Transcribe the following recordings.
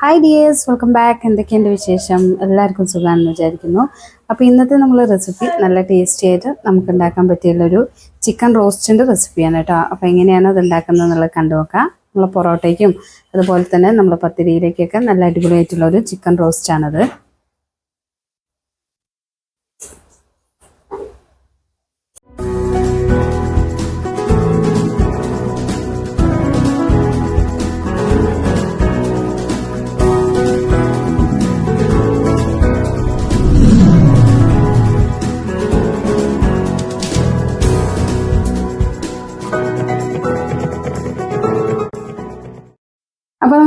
Hi dears welcome back എന്തൊക്കെയുണ്ട് വിശേഷം? എല്ലാവർക്കും സുഖമാണെന്ന് വിചാരിക്കുന്നു. അപ്പോൾ ഇന്നത്തെ നമ്മൾ റെസിപ്പി നല്ല ടേസ്റ്റി ആയിട്ട് നമുക്ക് ഉണ്ടാക്കാൻ പറ്റിയുള്ളൊരു ചിക്കൻ റോസ്റ്റിന്റെ റെസിപ്പിയാണ് കേട്ടോ. അപ്പോൾ എങ്ങനെയാണ് അത് ഉണ്ടാക്കുന്നത് എന്നുള്ളത് കണ്ടു നോക്കാം. നമ്മൾ പൊറോട്ടയ്ക്കും അതുപോലെ തന്നെ നമ്മൾ പത്തിരിയിലേക്കൊക്കെ നല്ല അടിപൊളിയായിട്ടുള്ള ഒരു ചിക്കൻ റോസ്റ്റാണത്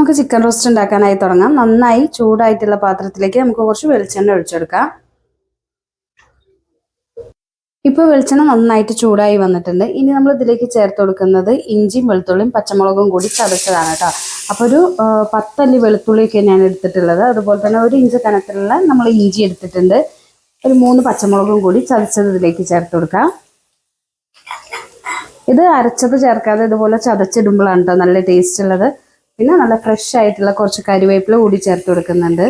നമുക്ക് ചിക്കൻ റോസ്റ്റ് ഉണ്ടാക്കാനായി തുടങ്ങാം. നന്നായി ചൂടായിട്ടുള്ള പാത്രത്തിലേക്ക് നമുക്ക് കുറച്ച് വെളിച്ചെണ്ണ ഒഴിച്ചെടുക്കാം. ഇപ്പോൾ വെളിച്ചെണ്ണ നന്നായിട്ട് ചൂടായി വന്നിട്ടുണ്ട്. ഇനി നമ്മൾ ഇതിലേക്ക് ചേർത്ത് കൊടുക്കുന്നത് ഇഞ്ചിയും വെളുത്തുള്ളിയും പച്ചമുളകും കൂടി ചതച്ചതാണ് കേട്ടോ. അപ്പോൾ ഒരു പത്തല്ലി വെളുത്തുള്ളിയൊക്കെ ഞാൻ എടുത്തിട്ടുള്ളത്. അതുപോലെ തന്നെ ഒരു ഇഞ്ച് കനത്തിലുള്ള നമ്മൾ ഇഞ്ചി എടുത്തിട്ടുണ്ട്. ഒരു മൂന്ന് പച്ചമുളകും കൂടി ചതച്ചത് ഇതിലേക്ക് ചേർത്ത് കൊടുക്കാം. ഇത് അരച്ചത് ചേർക്കാതെ ഇതുപോലെ ചതച്ചിടുമ്പോഴാണ് കേട്ടോ നല്ല ടേസ്റ്റ് ഉള്ളത്. പിന്നെ നല്ല ഫ്രഷ് ആയിട്ടുള്ള കുറച്ച് കറിവേപ്പില കൂടി ചേർത്ത് കൊടുക്കുന്നുണ്ട്.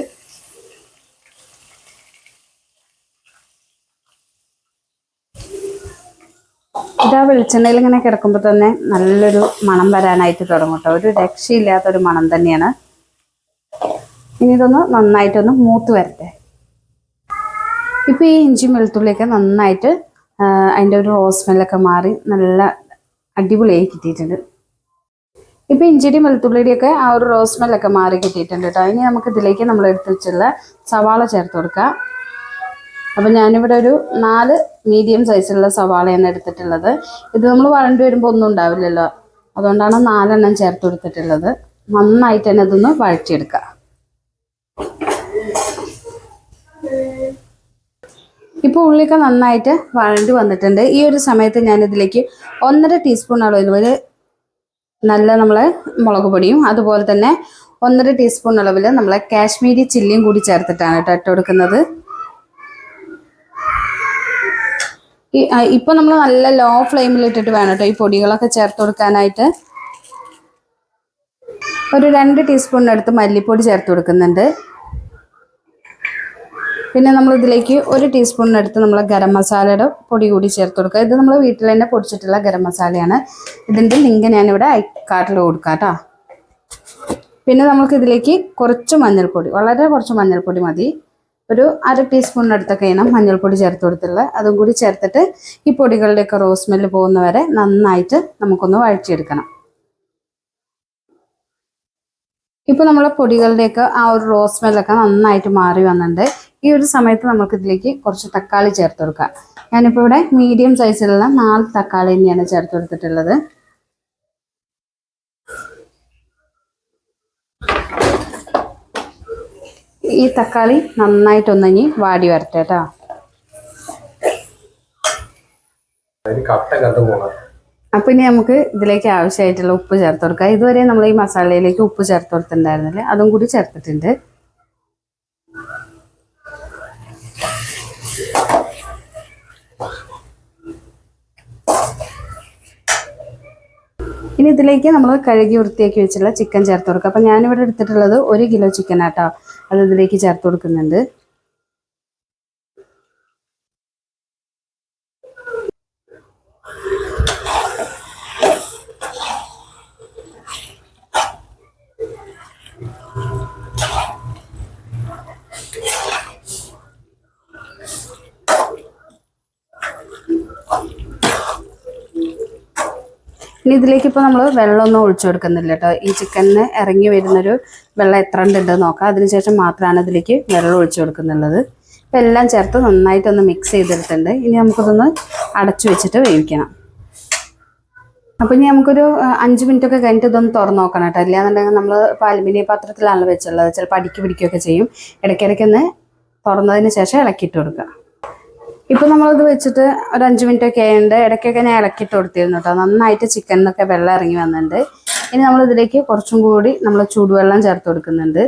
ഇതാ വെളിച്ചെണ്ണയിൽ ഇങ്ങനെ കിടക്കുമ്പോൾ തന്നെ നല്ലൊരു മണം വരാനായിട്ട് തുടങ്ങും ഒരു രക്ഷയില്ലാത്തൊരു മണം തന്നെയാണ്. ഇനി ഇതൊന്ന് നന്നായിട്ടൊന്ന് മൂത്ത് വരട്ടെ. ഇപ്പം ഈ ഇഞ്ചിയും വെളുത്തുള്ളിയൊക്കെ നന്നായിട്ട് അതിന്റെ ഒരു റോസ് സ്മെല്ലൊക്കെ മാറി നല്ല അടിപൊളിയായി കിട്ടിയിട്ടുണ്ട്. ഇപ്പൊ ഇഞ്ചിയുടെയും വെളുത്തുള്ളിയുടെയൊക്കെ ആ ഒരു റോസ് മെല്ലൊക്കെ മാറി കിട്ടിയിട്ടുണ്ട് കേട്ടോ ഇനി നമുക്ക് ഇതിലേക്ക് നമ്മൾ എടുത്ത് വെച്ചുള്ള സവാള ചേർത്ത് കൊടുക്കാം. അപ്പം ഞാനിവിടെ ഒരു നാല് മീഡിയം സൈസിലുള്ള സവാളയാണ് എടുത്തിട്ടുള്ളത്. ഇത് നമ്മൾ വഴണ്ടി വരുമ്പോൾ ഒന്നും ഉണ്ടാവില്ലല്ലോ. അതുകൊണ്ടാണ് നാലെണ്ണം ചേർത്ത് കൊടുത്തിട്ടുള്ളത്. നന്നായിട്ട് തന്നെ ഇതൊന്ന് വഴറ്റിയെടുക്കുക ഇപ്പോൾ ഉള്ളിയൊക്കെ നന്നായിട്ട് വഴണ്ടി വന്നിട്ടുണ്ട്. ഈ ഒരു സമയത്ത് ഞാനിതിലേക്ക് ഒന്നര ടീസ്പൂൺ അളവിൽ നല്ല നമ്മൾ മുളക് പൊടിയും അതുപോലെ തന്നെ ഒന്നര ടീസ്പൂൺ അളവിൽ നമ്മളെ കാശ്മീരി ചില്ലിയും കൂടി ചേർത്തിട്ടാണ് കേട്ടോ ഇട്ട് കൊടുക്കുന്നത്. ഇപ്പോൾ നമ്മൾ നല്ല ലോ ഫ്ലെയിമിൽ ഇട്ടിട്ട് വേണം കേട്ടോ ഈ പൊടികളൊക്കെ ചേർത്ത് കൊടുക്കാനായിട്ട്. ഒരു രണ്ട് ടീസ്പൂണിനടുത്ത് മല്ലിപ്പൊടി ചേർത്ത് കൊടുക്കുന്നുണ്ട്. പിന്നെ നമ്മൾ ഇതിലേക്ക് ഒരു ടീസ്പൂണിനടുത്ത് നമ്മൾ ഗരം മസാലയുടെ പൊടി കൂടി ചേർത്ത് കൊടുക്കുക. ഇത് നമ്മൾ വീട്ടിൽ തന്നെ പൊടിച്ചിട്ടുള്ള ഗരം മസാലയാണ്. ഇതിന്റെ ലിങ്ക് ഞാനിവിടെ കാർട്ടിൽ കൊടുക്കാം കേട്ടോ. പിന്നെ നമുക്ക് ഇതിലേക്ക് കുറച്ച് മഞ്ഞൾപ്പൊടി വളരെ കുറച്ച് മഞ്ഞൾപ്പൊടി മതി. ഒരു അര ടീസ്പൂണിനടുത്തൊക്കെ ഇനം മഞ്ഞൾപ്പൊടി ചേർത്ത് കൊടുത്തുള്ളത് അതും കൂടി ചേർത്തിട്ട് ഈ പൊടികളുടെയൊക്കെ റോസ് സ്മെല്ല് പോകുന്നവരെ നന്നായിട്ട് നമുക്കൊന്ന് വഴറ്റിയെടുക്കണം. ഇപ്പോൾ നമ്മളെ പൊടികളുടെയൊക്കെ ആ ഒരു റോസ് സ്മെല്ലൊക്കെ നന്നായിട്ട് മാറി വന്നിട്ടുണ്ട്. ഈ ഒരു സമയത്ത് നമുക്ക് ഇതിലേക്ക് കുറച്ച് തക്കാളി ചേർത്ത് കൊടുക്കാം. ഞാനിപ്പോൾ ഇവിടെ മീഡിയം സൈസിലുള്ള നാല് തക്കാളി തന്നെയാണ് ചേർത്ത് കൊടുത്തിട്ടുള്ളത്. ഈ തക്കാളി നന്നായിട്ടൊന്നിഞ്ഞ് വാടി വരട്ടെ കേട്ടോ. അപ്പൊ ഇനി നമുക്ക് ഇതിലേക്ക് ആവശ്യമായിട്ടുള്ള ഉപ്പ് ചേർത്ത് കൊടുക്കാം. ഇതുവരെ നമ്മൾ ഈ മസാലയിലേക്ക് ഉപ്പ് ചേർത്ത് കൊടുത്തിട്ടുണ്ടായിരുന്നില്ല. അതും കൂടി ചേർത്തിട്ടുണ്ട്. ഇനി ഇതിലേക്ക് നമ്മൾ കഴുകി വൃത്തിയാക്കി വെച്ചുള്ള ചിക്കൻ ചേർത്ത് കൊടുക്കുക. അപ്പം ഞാനിവിടെ എടുത്തിട്ടുള്ളത് ഒരു കിലോ ചിക്കൻ ആട്ടോ. അത് ഇതിലേക്ക് ചേർത്ത് കൊടുക്കുന്നുണ്ട്. ഇനി ഇതിലേക്ക് ഇപ്പോൾ നമ്മൾ വെള്ളമൊന്നും ഒഴിച്ചു കൊടുക്കുന്നില്ല കേട്ടോ. ഈ ചിക്കനിന് ഇറങ്ങി വരുന്നൊരു വെള്ളം എത്ര ഉണ്ടെന്ന് നോക്കാം. അതിനുശേഷം മാത്രമാണ് ഇതിലേക്ക് വെള്ളം ഒഴിച്ചു കൊടുക്കുന്നുള്ളത്. ഇപ്പം എല്ലാം ചേർത്ത് നന്നായിട്ടൊന്ന് മിക്സ് ചെയ്തെടുത്തിട്ടുണ്ട്. ഇനി നമുക്കിതൊന്ന് അടച്ചു വെച്ചിട്ട് വേവിക്കണം. അപ്പോൾ ഇനി നമുക്കൊരു അഞ്ച് മിനിറ്റ് ഒക്കെ കഴിഞ്ഞിട്ട് ഇതൊന്ന് തുറന്ന് നോക്കണം കേട്ടോ. ഇല്ലാന്നുണ്ടെങ്കിൽ നമ്മൾ ഇപ്പോൾ അലുമിനിയം പാത്രത്തിലാണല്ലോ വെച്ചുള്ളത്. ചിലപ്പോൾ അടിക്ക് പിടിക്കുകയൊക്കെ ചെയ്യും. ഇടയ്ക്കിടയ്ക്കൊന്ന് തുറന്നതിന് ശേഷം ഇളക്കിയിട്ട് കൊടുക്കുക. ഇപ്പൊ നമ്മളിത് വെച്ചിട്ട് ഒരു അഞ്ച് മിനിറ്റ് ഒക്കെ ആയതുകൊണ്ട് ഇടയ്ക്കൊക്കെ ഞാൻ ഇളക്കിയിട്ട് കൊടുത്തിരുന്നു കേട്ടോ നന്നായിട്ട് ചിക്കനിന്നൊക്കെ വെള്ളം ഇറങ്ങി വന്നിട്ടുണ്ട് ഇനി നമ്മൾ ഇതിലേക്ക് കുറച്ചും കൂടി നമ്മൾ ചൂടുവെള്ളം ചേർത്ത് കൊടുക്കുന്നുണ്ട്.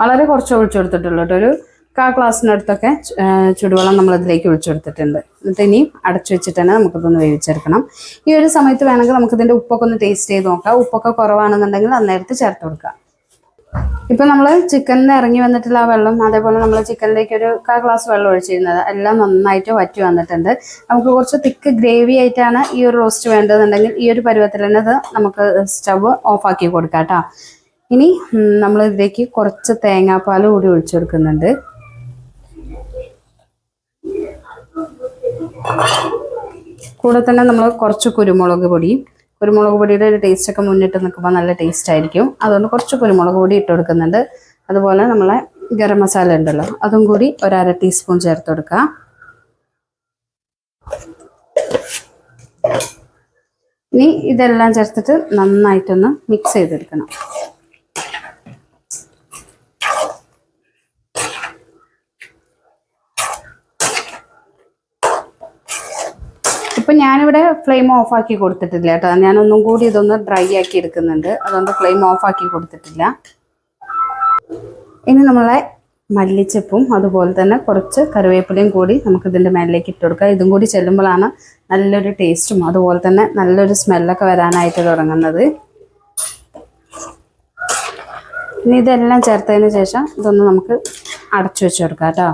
വളരെ കുറച്ച് ഒഴിച്ചു കൊടുത്തിട്ടുള്ളൂ കേട്ടോ ഒരു കാ ഗ്ലാസ്സിനടുത്തൊക്കെ ചൂടുവെള്ളം നമ്മൾ ഇതിലേക്ക് ഒഴിച്ചു കൊടുത്തിട്ടുണ്ട്. എന്നിട്ട് ഇനി അടച്ചു വെച്ചിട്ട് തന്നെ നമുക്കിതൊന്ന് വേവിച്ചെടുക്കണം. ഈ ഒരു സമയത്ത് വേണമെങ്കിൽ നമുക്കിതിന്റെ ഉപ്പൊക്കെ ഒന്ന് ടേസ്റ്റ് ചെയ്ത് നോക്കാം. ഉപ്പൊക്കെ കുറവാണെന്നുണ്ടെങ്കിൽ അന്നേരത്ത് ചേർത്ത് കൊടുക്കാം. ഇപ്പൊ നമ്മൾ ചിക്കനിൽ ഇറങ്ങി വന്നിട്ടുള്ള ആ വെള്ളം അതേപോലെ നമ്മൾ ചിക്കനിലേക്ക് ഒരു കാ ഗ്ലാസ് വെള്ളം ഒഴിച്ചിരുന്നത് എല്ലാം നന്നായിട്ട് വറ്റി വന്നിട്ടുണ്ട്. നമുക്ക് കുറച്ച് തിക്ക് ഗ്രേവി ആയിട്ടാണ് ഈ ഒരു റോസ്റ്റ് വേണ്ടതെന്നുണ്ടെങ്കിൽ ഈ ഒരു പരുവത്തിൽ തന്നെ നമുക്ക് സ്റ്റവ് ഓഫാക്കി കൊടുക്കാം കേട്ടോ ഇനി നമ്മൾ ഇതിലേക്ക് കുറച്ച് തേങ്ങാപ്പാൽ കൂടി ഒഴിച്ചു കൊടുക്കുന്നുണ്ട്. കൂടെ തന്നെ നമ്മൾ കുറച്ച് കുരുമുളക് പൊടിയും കുരുമുളക് പൊടിയുടെ ഒരു ടേസ്റ്റ് ഒക്കെ മുന്നിട്ട് നിൽക്കുമ്പോൾ നല്ല ടേസ്റ്റ് ആയിരിക്കും. അതുകൊണ്ട് കുറച്ച് കുരുമുളക് പൊടി ഇട്ട് കൊടുക്കുന്നുണ്ട്. അതുപോലെ നമ്മളെ ഗരം മസാല ഉണ്ടല്ലോ അതും കൂടി ഒരര ടീസ്പൂൺ ചേർത്ത് കൊടുക്കുക ഇനി ഇതെല്ലാം ചേർത്തിട്ട് നന്നായിട്ടൊന്ന് മിക്സ് ചെയ്തെടുക്കണം. ഇപ്പൊ ഞാനിവിടെ ഫ്ലെയിം ഓഫ് ആക്കി കൊടുത്തിട്ടില്ല കേട്ടോ. ഞാൻ ഒന്നും കൂടി ഇതൊന്ന് ഡ്രൈ ആക്കി എടുക്കുന്നുണ്ട്. അതുകൊണ്ട് ഫ്ലെയിം ഓഫ് ആക്കി കൊടുത്തിട്ടില്ല. ഇനി നമ്മളെ മല്ലിച്ചപ്പും അതുപോലെ തന്നെ കുറച്ച് കറിവേപ്പിലയും കൂടി നമുക്ക് ഇതിന്റെ മേലിലേക്ക് ഇട്ട് ഇതും കൂടി ചെല്ലുമ്പോഴാണ് നല്ലൊരു ടേസ്റ്റും അതുപോലെ തന്നെ നല്ലൊരു സ്മെല്ലൊക്കെ വരാനായിട്ട് തുടങ്ങുന്നത്. ഇനി ഇതെല്ലാം ചേർത്തതിന് ശേഷം ഇതൊന്ന് നമുക്ക് അടച്ചു വെച്ച് കൊടുക്കാം കേട്ടോ.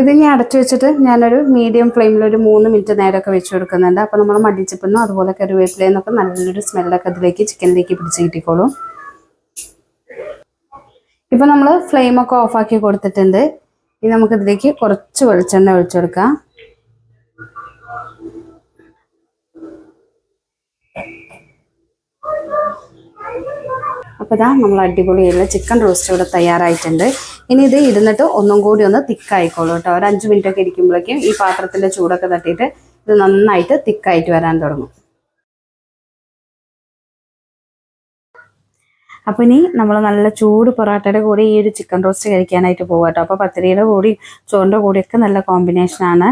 ഇത് ഞാൻ അടച്ചു വെച്ചിട്ട് ഞാനൊരു മീഡിയം ഫ്ലെയിമിൽ ഒരു മൂന്ന് മിനിറ്റ് നേരമൊക്കെ വെച്ച് കൊടുക്കുന്നുണ്ട്. അപ്പോൾ നമ്മൾ മടിച്ചപ്പെന്നും അതുപോലെ കറിവേപ്പിലയെന്നൊക്കെ നല്ലൊരു സ്മെല്ലൊക്കെ അതിലേക്ക് ചിക്കനിലേക്ക് പിടിച്ച് കിട്ടിക്കോളും. ഇപ്പം നമ്മൾ ഫ്ലെയിമൊക്കെ ഓഫാക്കി കൊടുത്തിട്ടുണ്ട്. ഇനി നമുക്ക് ഇതിലേക്ക് കുറച്ച് വെളിച്ചെണ്ണ ഒഴിച്ചു കൊടുക്കാം. അപ്പോൾ ഇതാ നമ്മൾ അടിപൊളിയുള്ള ചിക്കൻ റോസ്റ്റ് ഇവിടെ തയ്യാറായിട്ടുണ്ട്. ഇനി ഇത് ഇരുന്നിട്ട് ഒന്നും കൂടി ഒന്ന് തിക്കായിക്കോളൂ കേട്ടോ. ഒരു അഞ്ച് മിനിറ്റ് ഒക്കെ ഇരിക്കുമ്പോഴേക്കും ഈ പാത്രത്തിന്റെ ചൂടൊക്കെ തട്ടിയിട്ട് ഇത് നന്നായിട്ട് തിക്കായിട്ട് വരാൻ തുടങ്ങും. അപ്പോൾ ഇനി നമ്മൾ നല്ല ചൂട് പൊറോട്ടയുടെ കൂടെ ഈ ഒരു ചിക്കൻ റോസ്റ്റ് കഴിക്കാനായിട്ട് പോകും കേട്ടോ അപ്പോൾ പത്തിരിയുടെ കൂടി ചോറിന്റെ കൂടിയൊക്കെ നല്ല കോമ്പിനേഷനാണ്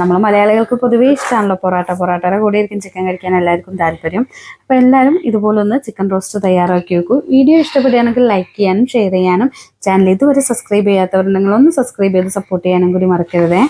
നമ്മൾ മലയാളികൾക്ക് പൊതുവേ ഇഷ്ടമാണല്ലോ പൊറോട്ട. പൊറോട്ടയുടെ കൂടെ ആയിരിക്കും ചിക്കൻ കഴിക്കാൻ എല്ലാവർക്കും താല്പര്യം. അപ്പോൾ എല്ലാവരും ഇതുപോലൊന്ന് ചിക്കൻ റോസ്റ്റ് തയ്യാറാക്കി വെക്കൂ വീഡിയോ ഇഷ്ടപ്പെടുകയാണെങ്കിൽ ലൈക്ക് ചെയ്യാനും ഷെയർ ചെയ്യാനും. ചാനൽ ഇതുവരെ സബ്സ്ക്രൈബ് ചെയ്യാത്തവരുണ്ടെങ്കിൽ ഒന്ന് സബ്സ്ക്രൈബ് ചെയ്ത് സപ്പോർട്ട് ചെയ്യാനും കൂടി മറക്കരുതേ.